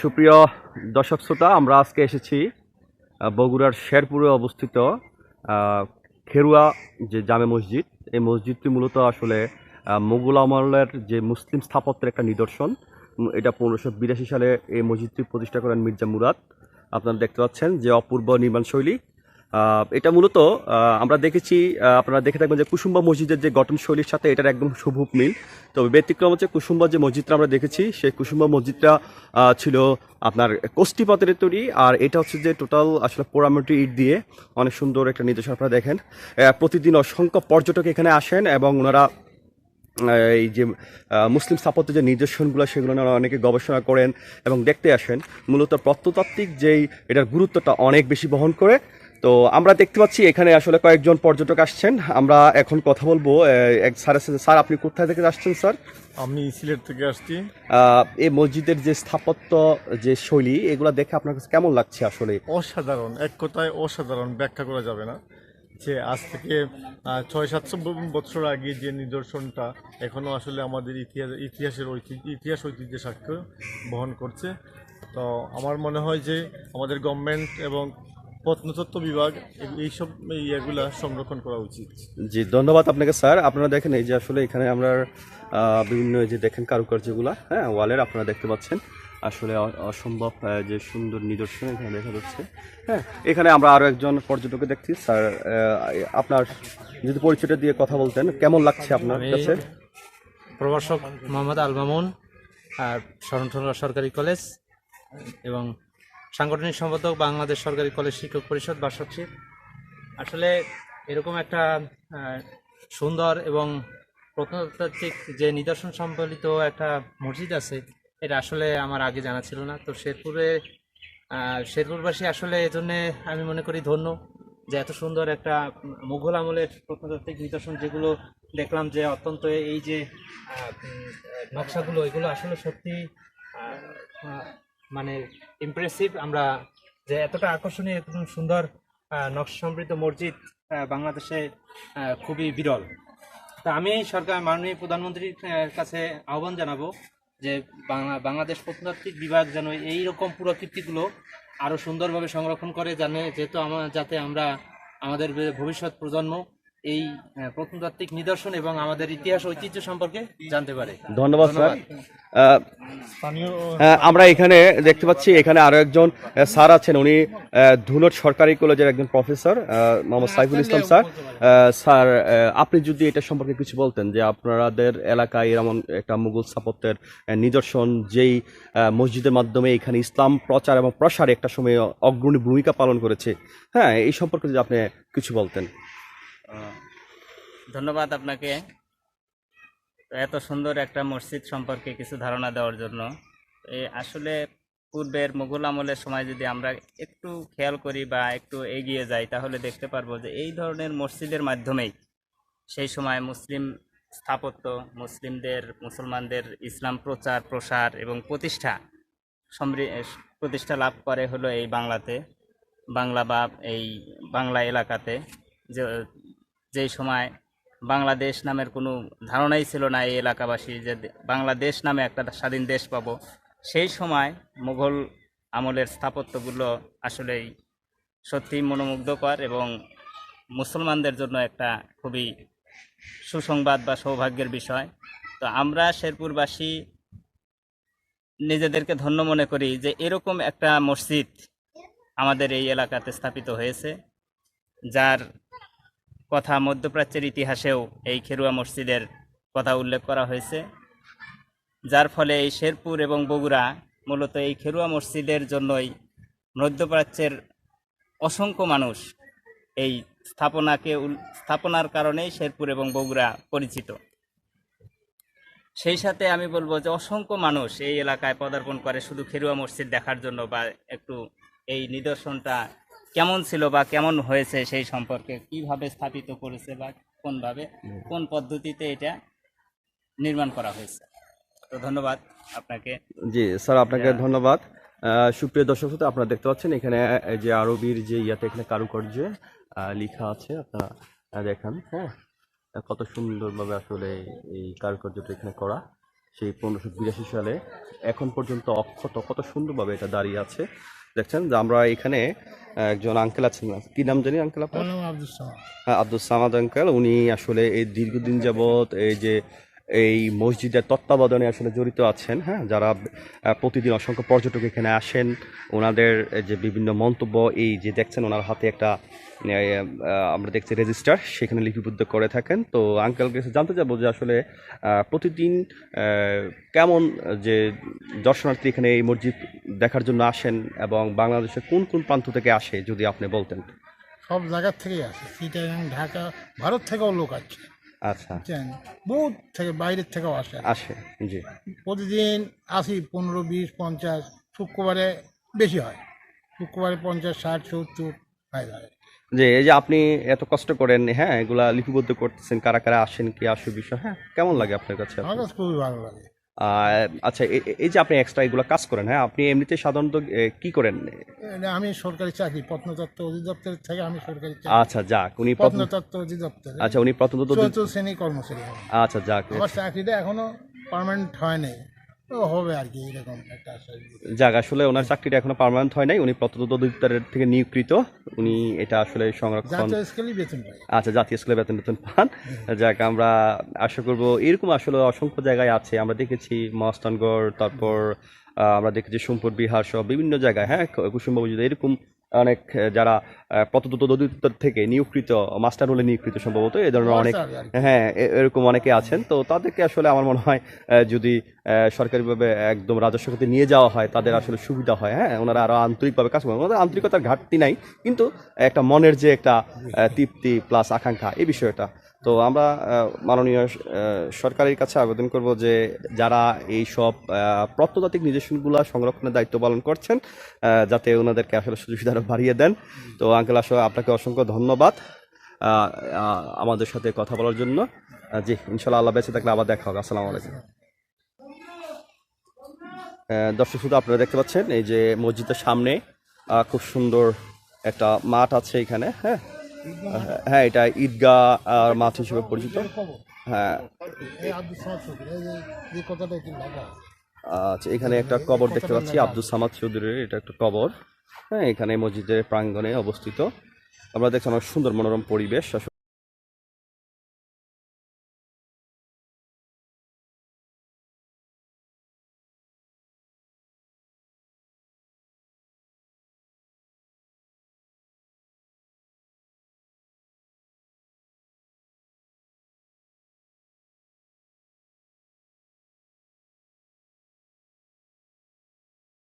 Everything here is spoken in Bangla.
সুপ্রিয় দর্শক শ্রোতা আমরা আজকে এসেছি বগুড়ার শেরপুরে অবস্থিত খেরুয়া যে জামে মসজিদ এই মসজিদটি মূলত আসলে মোগল আমলের যে মুসলিম স্থাপত্যের একটা নিদর্শন। এটা পনেরোশো বিরাশি সালে এই মসজিদটি প্রতিষ্ঠা করেন মির্জা মুরাদ। আপনারা দেখতে পাচ্ছেন যে অপূর্ব নির্মাণ শৈলী আহ, এটা মূলত আমরা দেখেছি আপনারা দেখে থাকবেন যে কুসুম্বা মসজিদের যে গঠন শৈলীর সাথে এটার একদম সুভূপ মিল। তবে ব্যতিক্রম হচ্ছে কুসুম্বা যে মসজিদটা আমরা দেখেছি, সেই কুসুম্বা মসজিদটা ছিল আপনার কোষ্টি পাথরের তৈরি, আর এটা হচ্ছে যে টোটাল আসলে পোড়ামাটি ইট দিয়ে অনেক সুন্দর একটা নিদর্শন আপনারা দেখেন। প্রতিদিন অসংখ্য পর্যটক এখানে আসেন এবং ওনারা এই যে মুসলিম স্থাপত্য যে নিদর্শনগুলো, সেগুলো ওনারা অনেকে গবেষণা করেন এবং দেখতে আসেন। মূলত প্রত্নতাত্ত্বিক যেই এটার গুরুত্বটা অনেক বেশি বহন করে তো আমরা দেখতে পাচ্ছি এখানে আসলে কয়েকজন পর্যটক আসছেন। আমরা এখন কথা বলব এক স্যারের সাথে স্যার আপনি কোথায় থেকে আসছেন স্যার? আমি সিলেট থেকে আসছি। এই মসজিদের যে স্থাপত্য যে শৈলী এগুলো দেখে আপনার কাছে কেমন লাগছে আসলে? অসাধারণ এক কথায় অসাধারণ ব্যাখ্যা করা যাবে না। যে আজ থেকে ছয় সাতশো বছর আগে যে নিদর্শনটা এখনও আসলে আমাদের ইতিহাস ইতিহাসের ঐতিহ্য ইতিহাস ঐতিহ্যের সাক্ষ্য বহন করছে। তো আমার মনে হয় যে আমাদের গভর্নমেন্ট এবং প্রত্নতত্ত্ব বিভাগ এই- এইসব ইয়েগুলা সংরক্ষণ করা উচিত। জি ধন্যবাদ আপনাকে স্যার। আপনারা দেখেন এই যে আসলে এখানে আমরা বিভিন্ন এই যে দেখেন কারুকার্যগুলা হ্যাঁ ওয়ালের আপনারা দেখতে পাচ্ছেন। আসলে অসম্ভব যে সুন্দর নিদর্শন এখানে দেখা যাচ্ছে। হ্যাঁ এখানে আমরা আরও একজন পর্যটকে দেখছি। স্যার আপনার যদি পরিচয়টা দিয়ে কথা বলতেন কেমন লাগছে আপনার কাছে? প্রভাষক মোহাম্মদ আল মামুন আর শরণঠোলা সরকারি কলেজ এবং সাংগঠনিক সম্পাদক, বাংলাদেশ সরকারি কলেজ শিক্ষক পরিষদ বা সচিব আসলে এরকম একটা সুন্দর এবং প্রত্নতাত্ত্বিক যে নিদর্শন সম্বলিত একটা মসজিদ আছে, এটা আসলে আমার আগে জানা ছিল না। তো শেরপুরে শেরপুরবাসী আসলে এজন্য আমি মনে করি ধন্য যে এত সুন্দর একটা মুঘল আমলের প্রত্নতাত্ত্বিক নিদর্শন যেগুলো দেখলাম যে অত্যন্ত এই যে নকশাগুলো, এগুলো আসলে সত্যি মানে ইমপ্রেসিভ আমরা যে এতটা আকর্ষণীয় এত সুন্দর নকশা সমৃদ্ধ মসজিদ বাংলাদেশে খুবই বিরল। তা আমি সরকার মাননীয় প্রধানমন্ত্রীর কাছে আহ্বান জানাব যে বাংলা, বাংলাদেশ প্রত্নতাত্ত্বিক বিভাগ যেন এই রকম পুরাকীর্তিগুলো আরও সুন্দরভাবে সংরক্ষণ করে, জানে, যেহেতু আমার যাতে আমরা আমাদের ভবিষ্যৎ প্রজন্ম এই প্রত্নতাত্ত্বিক নিদর্শন এবং আমাদের ইতিহাস ঐতিহ্য সম্পর্কে জানতে পারে। ধন্যবাদ স্যার। আমরা এখানে দেখতে পাচ্ছি এখানে আরও একজন স্যার আছেন। উনি ধুনট সরকারি কলেজের একজন professor Mohammad Saiful Islam sir. Sir আপনি যদি এটা সম্পর্কে কিছু বলতেন যে আপনাদের এলাকায় এমন একটা মুঘল স্থাপত্যের নিদর্শন যেই মসজিদের মাধ্যমে এখানে ইসলাম প্রচার এবং প্রসারে একটা সময় অগ্রণী ভূমিকা পালন করেছে। হ্যাঁ এই সম্পর্কে যদি আপনি কিছু বলতেন। ধন্যবাদ আপনাকে। এত সুন্দর একটা মসজিদ সম্পর্কে কিছু ধারণা দেওয়ার জন্য। আসলে পূর্বের মুঘল আমলের সময় যদি আমরা একটু খেয়াল করি বা একটু এগিয়ে যাই, তাহলে দেখতে পারব যে এই ধরনের মসজিদের মাধ্যমেই সেই সময় মুসলিম স্থাপত্য, মুসলিমদের, মুসলমানদের ইসলাম প্রচার, প্রসার এবং প্রতিষ্ঠা প্রতিষ্ঠা লাভ করে হলো এই বাংলাতে, বাংলা বা এই বাংলা এলাকাতে। যে যেই সময় বাংলাদেশ নামের কোনো ধারণাই ছিল না এই এলাকাবাসী যে বাংলাদেশ নামে একটা স্বাধীন দেশ পাবো, সেই সময় মুঘল আমলের স্থাপত্যগুলো আসলেই সত্যি মনোমুগ্ধকর এবং মুসলমানদের জন্য একটা খুবই সুসংবাদ বা সৌভাগ্যের বিষয়। তো আমরা শেরপুরবাসী নিজেদেরকে ধন্য মনে করি যে এরকম একটা মসজিদ আমাদের এই এলাকাতে স্থাপিত হয়েছে, যার কথা মধ্যপ্রাচ্যের ইতিহাসেও এই খেরুয়া মসজিদের কথা উল্লেখ করা হয়েছে। যার ফলে এই শেরপুর এবং বগুড়া মূলত এই খেরুয়া মসজিদের জন্যই মধ্যপ্রাচ্যের অসংখ্য মানুষ এই স্থাপনাকে স্থাপনার কারণেই শেরপুর এবং বগুড়া পরিচিত। সেই সাথে আমি বলব যে অসংখ্য মানুষ এই এলাকায় পদার্পণ করে শুধু খেরুয়া মসজিদ দেখার জন্য বা একটু এই নিদর্শনটা কেমন ছিল বা কেমন হয়েছে সেই সম্পর্কে কীভাবে স্থাপিত করেছে বা কোনভাবে কোন পদ্ধতিতে এটা নির্মাণ করা হয়েছে? তো ধন্যবাদ আপনাকে। জি স্যার আপনাকে ধন্যবাদ। সুপ্রিয় দর্শক শ্রোতা, আপনারা দেখতে পাচ্ছেন এখানে যে আরবির যে ইয়াতে এখানে কারুকার্য লেখা আছে আপনারা দেখান দেখেন হ্যাঁ? কত সুন্দরভাবে আসলে এই কারুকার্যটা এখানে করা। সেই পনেরোশো বিরাশি সালে এখন পর্যন্ত অক্ষত কত সুন্দরভাবে এটা দাঁড়িয়ে আছে। দেখছেন যে আমরা এখানে একজন আঙ্কেল আছেন। কি নাম জানি আঙ্কেল আপনার? আব্দুল সামাদ। হ্যাঁ আব্দুল সামাদ আঙ্কেল উনি আসলে এই দীর্ঘদিন যাবৎ এই যে এই মসজিদের তত্ত্বাবধানে আসলে জড়িত আছেন হ্যাঁ? যারা প্রতিদিন অসংখ্য পর্যটক এখানে আসেন, ওনাদের যে বিভিন্ন মন্তব্য, এই যে দেখছেন ওনার হাতে একটা আমরা দেখছি রেজিস্টার, সেখানে লিপিবদ্ধ করে থাকেন। তো আঙ্কেল কাছে জানতে চাবো যে আসলে প্রতিদিন কেমন যে দর্শনার্থী এখানে এই মসজিদ দেখার জন্য আসেন এবং বাংলাদেশের কোন কোন প্রান্ত থেকে আসে, যদি আপনি বলতেন? সব জায়গার থেকেই আসে। চিটাগাং ঢাকা, ভারত থেকেও লোক আছে আচ্ছা। বুঝছেন? বহুত থেকে বাইরের থেকেও আসে। আসে জি। প্রতিদিন আসি পনেরো বিশ পঞ্চাশ শুক্রবারে বেশি হয়। শুক্রবারে পঞ্চাশ ষাট সত্তর হয়ে। যায় যে এই যে আপনি এত কষ্ট করেন হ্যাঁ এগুলা লিপিবদ্ধ করতেছেন কারা কারা আসেন কি আসে বিষয় হ্যাঁ কেমন লাগে আপনার কাছে? আমার কাছে খুবই ভালো লাগে। আচ্ছা এই যে আপনি এক্সট্রা এগুলো কাজ করেন হ্যাঁ আপনি এমনিতে সাধারণত কি করেন? আমি সরকারি চাকরি প্রত্নতত্ত্ব অধিদপ্তর থেকে আমি সরকারি আচ্ছা যাক উনি প্রত্নতত্ত্ব অধিদপ্তর আচ্ছা উনি প্রত্নতত্ত্ব শ্রেণি কর্মচারী। আচ্ছা যাক আমার চাকরিটা এখনও পার্মানেন্ট হয় তো হবে আর কি এরকম একটা যাক আসলে ওনার চাকরিটা এখনও পার্মানেন্ট হয় নাই। উনি প্রত্যন্ত অধিদপ্তরের থেকে নিয়োগকৃত। উনি এটা আসলে সংরক্ষণ আচ্ছা জাতীয় স্কুলে বেতন বেতন পান। যাক আমরা আশা করব এরকম আসলে অসংখ্য জায়গায় আছে। আমরা দেখেছি মস্তানগড় তারপর আমরা দেখেছি সোমপুর বিহার সহ বিভিন্ন জায়গায়। হ্যাঁ কুসুমবাবু যদি এরকম অনেক যারা প্রতদত্ত অধিদপ্তর থেকে নিয়োগকৃত মাস্টার হলে নিয়োগকৃত সম্ভবত এই ধরনের অনেক হ্যাঁ এরকম অনেকে আছেন। তো তাদেরকে আসলে আমার মনে হয় যদি সরকারিভাবে একদম রাজস্ব খাতে নিয়ে যাওয়া হয় তাদের আসলে সুবিধা হয় হ্যাঁ? ওনারা আরও আন্তরিকভাবে কাজ করেন ওনাদের আন্তরিকতার ঘাটতি নাই কিন্তু একটা মনের যে একটা তৃপ্তি প্লাস আকাঙ্ক্ষা এই বিষয়টা। তো আমরা মাননীয় সরকারের কাছে আবেদন করব যে যারা এই সব প্রত্নতাত্ত্বিক নিদর্শনগুলো সংরক্ষণের দায়িত্ব পালন করছেন যাতে ওনাদেরকে আসলে সুযোগ সুবিধা বাড়িয়ে দেন। তো আঙ্কেল আসলে আপনাকে অসংখ্য ধন্যবাদ আমাদের সাথে কথা বলার জন্য। জি ইনশাল্লাহ আল্লাহ বেঁচে থাকলে আবার দেখা হোক আসসালামু আলাইকুম। দর্শক, শুধু আপনারা দেখতে পাচ্ছেন, এই যে মসজিদের সামনে খুব সুন্দর একটা মাঠ আছে এখানে হ্যাঁ? হ্যাঁ এটা ঈদগাহ আর মাছ হিসেবে পরিচিত। হ্যাঁ। আচ্ছা এখানে একটা কবর দেখতে পাচ্ছি আব্দুল সামাদ চৌধুরীর এটা একটা কবর। হ্যাঁ এখানে মসজিদের প্রাঙ্গণে অবস্থিত। আমরা দেখছি অনেক সুন্দর মনোরম পরিবেশ